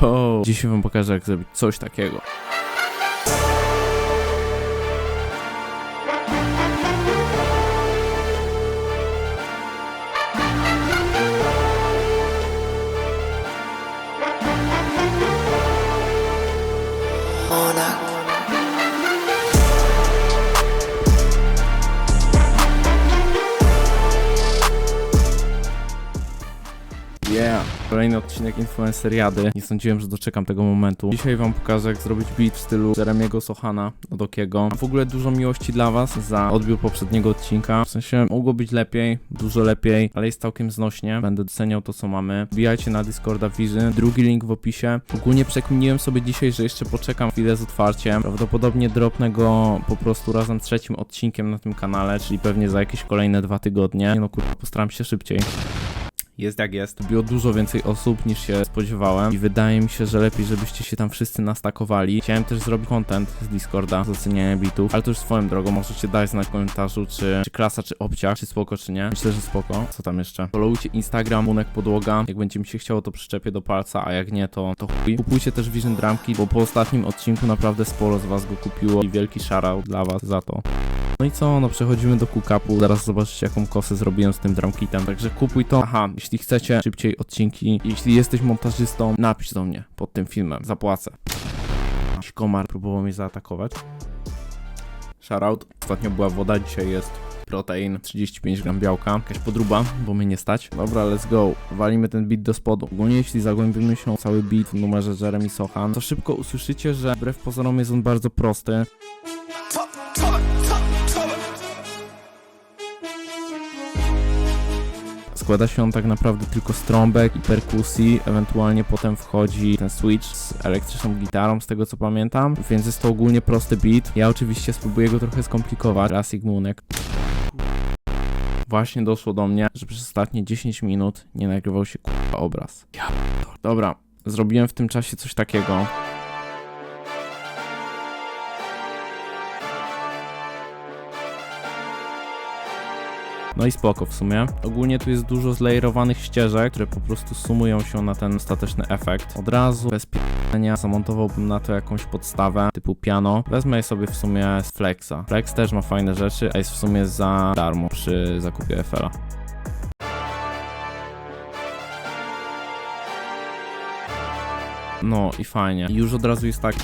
Go! Dzisiaj wam pokażę, jak zrobić coś takiego. Kolejny odcinek Influenceriady. Nie sądziłem, że doczekam tego momentu. Dzisiaj wam pokażę, jak zrobić beat w stylu Jeremiego Sohana od Okiego. W ogóle dużo miłości dla was za odbiór poprzedniego odcinka. W sensie mogło być lepiej, dużo lepiej, ale jest całkiem znośnie. Będę doceniał to, co mamy. Wbijajcie na Discorda Vision. Drugi link w opisie. Ogólnie przekminiłem sobie dzisiaj, że jeszcze poczekam chwilę z otwarciem. Prawdopodobnie dropnę go po prostu razem z trzecim odcinkiem na tym kanale, czyli pewnie za jakieś kolejne dwa tygodnie. Nie no kurwa, postaram się szybciej. Jest jak jest. Było dużo więcej osób niż się spodziewałem i wydaje mi się, że lepiej, żebyście się tam wszyscy nastakowali. Chciałem też zrobić content z Discorda, z oceniania bitów, ale to już swoją drogą, możecie dać znać w komentarzu, czy, czy klasa, czy obciach, czy spoko, czy nie. Myślę, że spoko. Co tam jeszcze? Followujcie Instagram, Munek Podłoga. Jak będzie mi się chciało, to przyczepię do palca, a jak nie, to, to chuj. Kupujcie też Vision Dramki, bo po ostatnim odcinku naprawdę sporo z was go kupiło i wielki shoutout dla was za to. No i co, no przechodzimy do kukapu, zaraz zobaczycie jaką kosę zrobiłem z tym drumkitem, także kupuj to. Aha, jeśli chcecie szybciej odcinki, jeśli jesteś montażystą, napisz do mnie pod tym filmem, zapłacę. Komar próbował mnie zaatakować. Shoutout, ostatnio była woda, dzisiaj jest protein, 35 gram białka, jakaś podruba, bo mnie nie stać. Dobra, let's go, walimy ten beat do spodu. Ogólnie jeśli zagłębimy się cały beat w numerze Jeremy Sohan, to szybko usłyszycie, że wbrew pozorom jest on bardzo prosty. Składa się on tak naprawdę tylko z trąbek i perkusji, ewentualnie potem wchodzi ten switch z elektryczną gitarą, z tego co pamiętam, więc jest to ogólnie prosty beat. Ja oczywiście spróbuję go trochę skomplikować. Classic Moonek. Właśnie doszło do mnie, że przez ostatnie 10 minut nie nagrywał się k***a obraz. Ja. Dobra, zrobiłem w tym czasie coś takiego. No i spoko w sumie. Ogólnie tu jest dużo zlayerowanych ścieżek, które po prostu sumują się na ten ostateczny efekt. Od razu, bez p***enia, zamontowałbym na to jakąś podstawę typu piano. Wezmę sobie w sumie z Flexa. Flex też ma fajne rzeczy, a jest w sumie za darmo przy zakupie FL-a. No i fajnie. Już od razu jest tak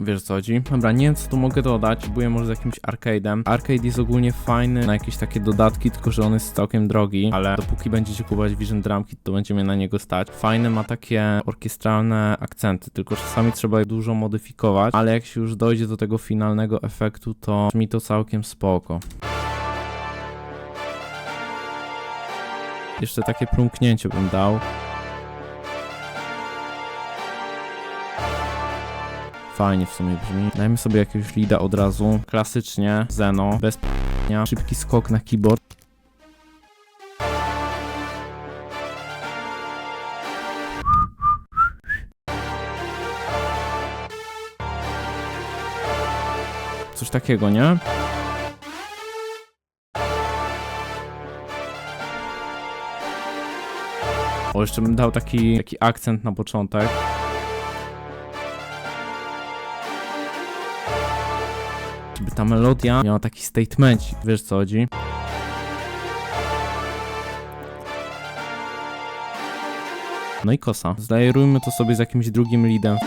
Wiesz co chodzi? Dobra, nie wiem co tu mogę dodać, próbuję może z jakimś arcade'em. Arcade jest ogólnie fajny na jakieś takie dodatki, tylko że on jest całkiem drogi, ale dopóki będziecie kupować Vision Drumki, to będzie mnie na niego stać. Fajny ma takie orkiestralne akcenty, tylko czasami trzeba je dużo modyfikować, ale jak się już dojdzie do tego finalnego efektu, to mi to całkiem spoko. Jeszcze takie prumknięcie bym dał. Fajnie w sumie brzmi. Dajmy sobie jakiegoś lida od razu. Klasycznie, Zeno, bez p***nia. Szybki skok na keyboard. Coś takiego, nie? O, jeszcze bym dał taki, taki akcent na początek. Ta melodia miała taki statement, wiesz co chodzi? No i kosa. Zlajerujmy to sobie z jakimś drugim leadem.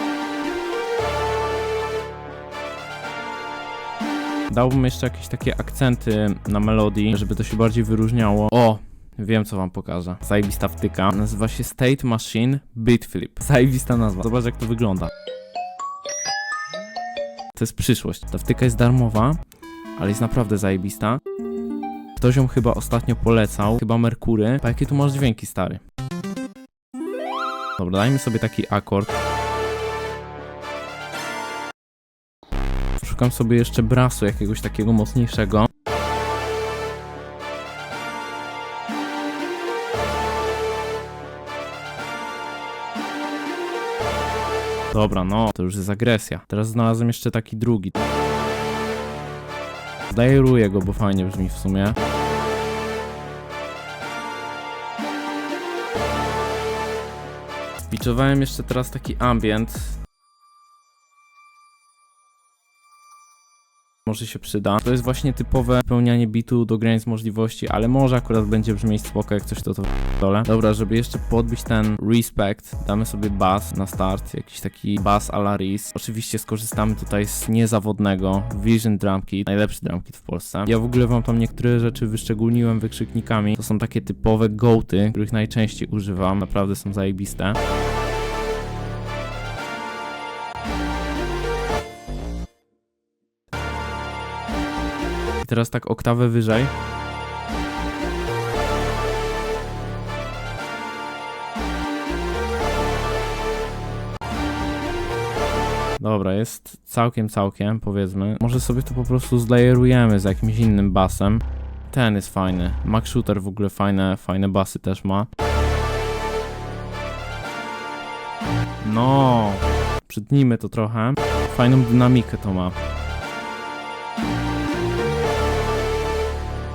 Dałbym jeszcze jakieś takie akcenty na melodii, żeby to się bardziej wyróżniało. O! Wiem, co wam pokażę. Zajebista wtyka. Nazywa się State Machine Beat Flip. Zajebista nazwa. Zobacz, jak to wygląda. To jest przyszłość. Ta wtyka jest darmowa, ale jest naprawdę zajebista. Ktoś ją chyba ostatnio polecał, chyba Merkury. A jakie tu masz dźwięki, stary? Dobra, dajmy sobie taki akord. Szukam sobie jeszcze brasu jakiegoś takiego mocniejszego. Dobra, no, to już jest agresja. Teraz znalazłem jeszcze taki drugi. Zdajeruję go, bo fajnie brzmi w sumie. Biczowałem jeszcze teraz taki ambient. Może się przyda. To jest właśnie typowe wypełnianie bitu do granic możliwości, ale może akurat będzie brzmieć spoko, jak coś to to dole. Dobra, żeby jeszcze podbić ten respect, damy sobie bass na start, jakiś taki bass a la. Oczywiście skorzystamy tutaj z niezawodnego Vision Drum Kit, najlepszy drum kit w Polsce. Ja w ogóle wam tam niektóre rzeczy wyszczególniłem wykrzyknikami. To są takie typowe gołty, których najczęściej używam, naprawdę są zajebiste. Teraz tak oktawę wyżej. Dobra, jest całkiem, całkiem, powiedzmy. Może sobie to po prostu zlajerujemy z jakimś innym basem. Ten jest fajny. Max Shooter w ogóle fajne, fajne basy też ma. No, przytnijmy to trochę. Fajną dynamikę to ma.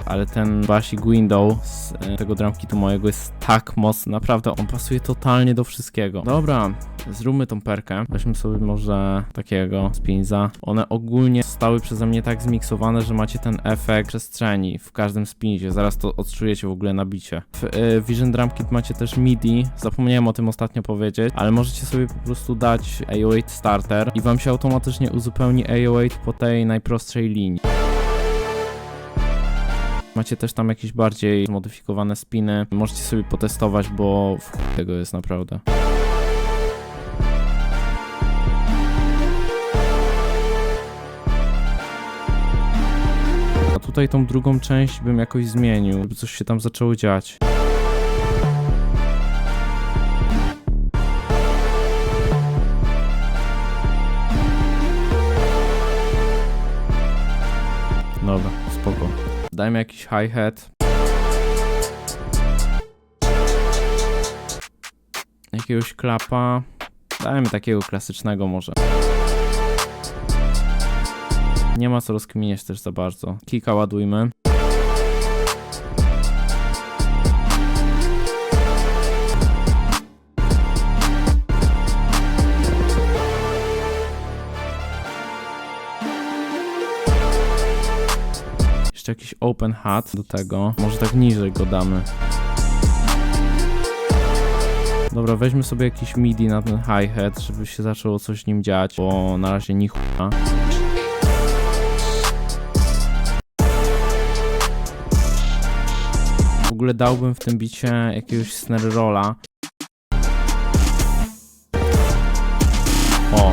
Ale ten basik window z e, tego drumkitu mojego jest tak mocny, naprawdę on pasuje totalnie do wszystkiego. Dobra, zróbmy tą perkę. Weźmy sobie może takiego spinza. One ogólnie zostały przeze mnie tak zmiksowane, że macie ten efekt przestrzeni w każdym spinzie. Zaraz to odczujecie w ogóle na bicie. W e, Vision Drum Kit macie też MIDI, zapomniałem o tym ostatnio powiedzieć, ale możecie sobie po prostu dać AO8 Starter i wam się automatycznie uzupełni AO8 po tej najprostszej linii. Macie też tam jakieś bardziej zmodyfikowane spiny. Możecie sobie potestować, bo tego jest naprawdę. A tutaj tą drugą część bym jakoś zmienił, żeby coś się tam zaczęło dziać. Dobra, spoko. Dajmy jakiś hi-hat. Jakiegoś klapa. Dajmy takiego klasycznego może. Nie ma co rozkminiać też za bardzo. Kika ładujmy. Jeszcze jakiś open hat do tego. Może tak niżej go damy. Dobra, weźmy sobie jakiś MIDI na ten hi-hat, żeby się zaczęło coś nim dziać, bo na razie ni chuja. W ogóle dałbym w tym bicie jakiegoś snare rolla. O.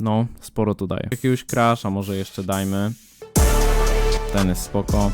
No, sporo tu daje. Jakiegoś crasha może jeszcze dajmy. Ten jest spoko.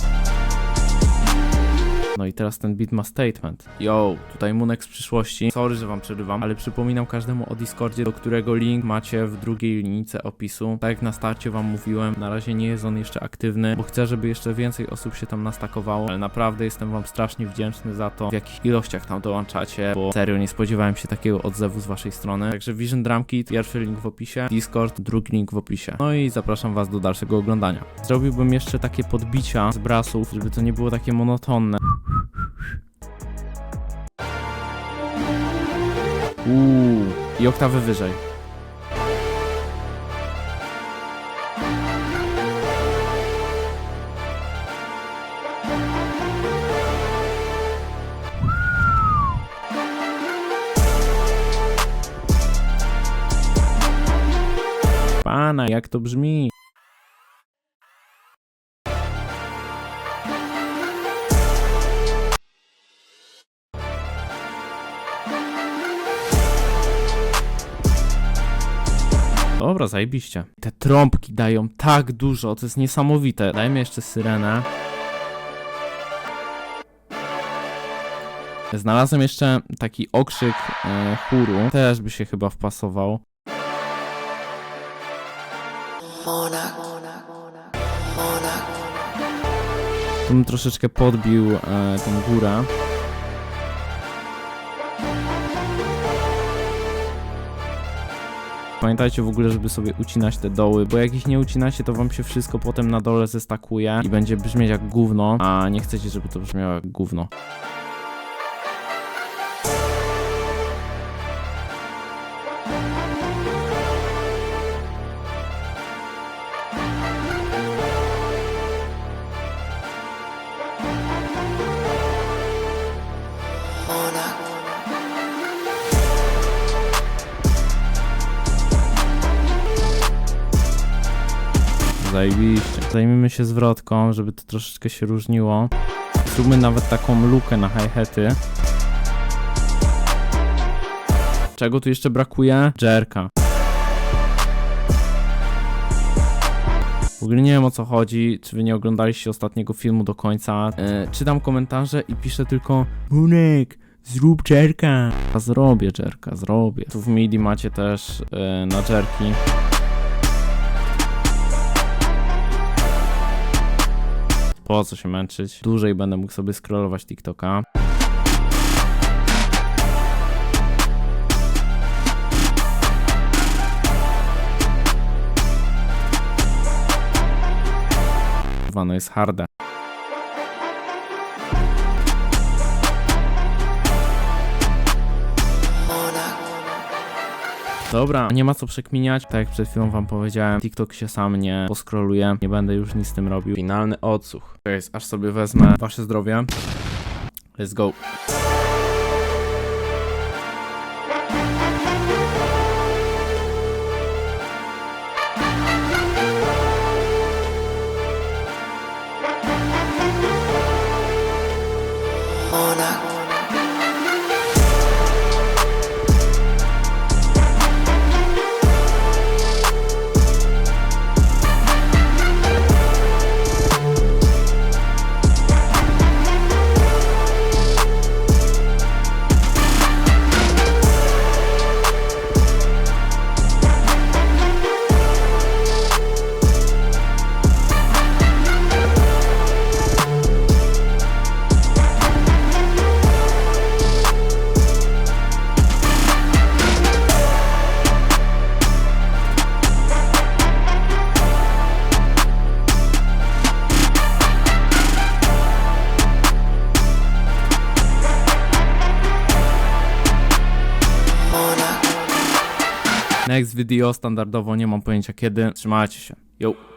No i teraz ten beat ma statement. Yo, tutaj Munek z przyszłości. Sorry, że wam przerywam, ale przypominam każdemu o Discordzie, do którego link macie w drugiej linijce opisu. Tak jak na starcie wam mówiłem, na razie nie jest on jeszcze aktywny, bo chcę, żeby jeszcze więcej osób się tam nastakowało, ale naprawdę jestem wam strasznie wdzięczny za to, w jakich ilościach tam dołączacie, bo serio nie spodziewałem się takiego odzewu z waszej strony. Także Vision Drum Kit, pierwszy link w opisie, Discord, drugi link w opisie. No i zapraszam was do dalszego oglądania. Zrobiłbym jeszcze takie podbicia z brasów, żeby to nie było takie monotonne. Uuu, i oktawy wyżej. Pana, jak to brzmi? Dobra, zajebiście. Te trąbki dają tak dużo, to jest niesamowite. Dajmy jeszcze syrenę. Znalazłem jeszcze taki okrzyk e, chóru. Też by się chyba wpasował. Tu bym troszeczkę podbił e, tą górę. Pamiętajcie w ogóle, żeby sobie ucinać te doły, bo jak ich nie ucinacie, to wam się wszystko potem na dole zestakuje i będzie brzmieć jak gówno, a nie chcecie, żeby to brzmiało jak gówno. Zajebiście. Zajmijmy się zwrotką, żeby to troszeczkę się różniło. Zróbmy nawet taką lukę na hi-haty. Czego tu jeszcze brakuje? Jerka. W ogóle nie wiem o co chodzi, czy wy nie oglądaliście ostatniego filmu do końca. E, czytam komentarze i piszę tylko Munek, zrób jerka. A zrobię jerka, zrobię. Tu w MIDI macie też e, na jerki. Po co się męczyć? Dłużej będę mógł sobie scrollować TikToka. No jest harde. Dobra, nie ma co przekminiać. Tak jak przed chwilą wam powiedziałem, TikTok się sam nie poskroluje. Nie będę już nic z tym robił. Finalny odsłuch. To jest, aż sobie wezmę wasze zdrowie. Let's go. Video standardowo, nie mam pojęcia kiedy. Trzymajcie się. Yo.